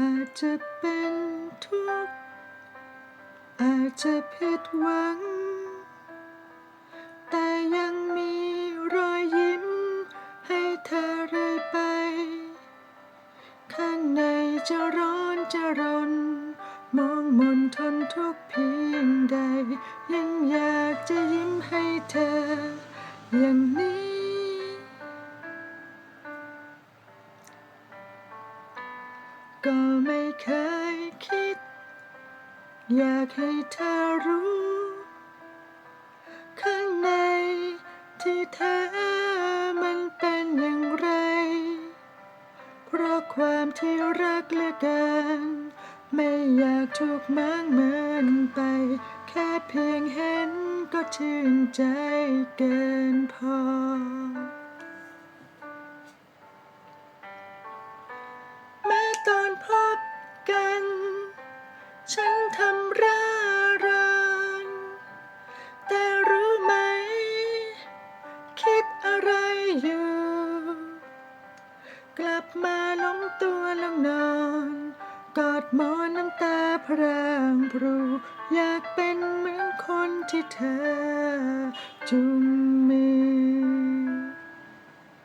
อาจจะเป็นทุกข์อาจจะผิดหวัง แต่ยังมีรอยยิ้ม ให้เธอเรื่อยไป ข้างในจะร้อนจะรน มองมนทนทุกข์เพียงใด ยังอยากจะยิ้มให้เธอ อย่างนี้ ก็ไม่เคยคิด อยากให้เธอรู้ ข้างในที่แท้มันเป็นอย่างไร เพราะความที่รักเหลือเกิน ไม่อยากถูกมางเมินไป แค่เพียงเห็นก็ชื่นใจเกินพอ กัน ฉันทำร่ารานแต่รู้ไหม คิดอะไรอยู่ กลับมาล้มตัวลงนอน กอดหมอนน้ำตาพรางพรู อยากเป็นเหมือนคนที่เธอจุงมือ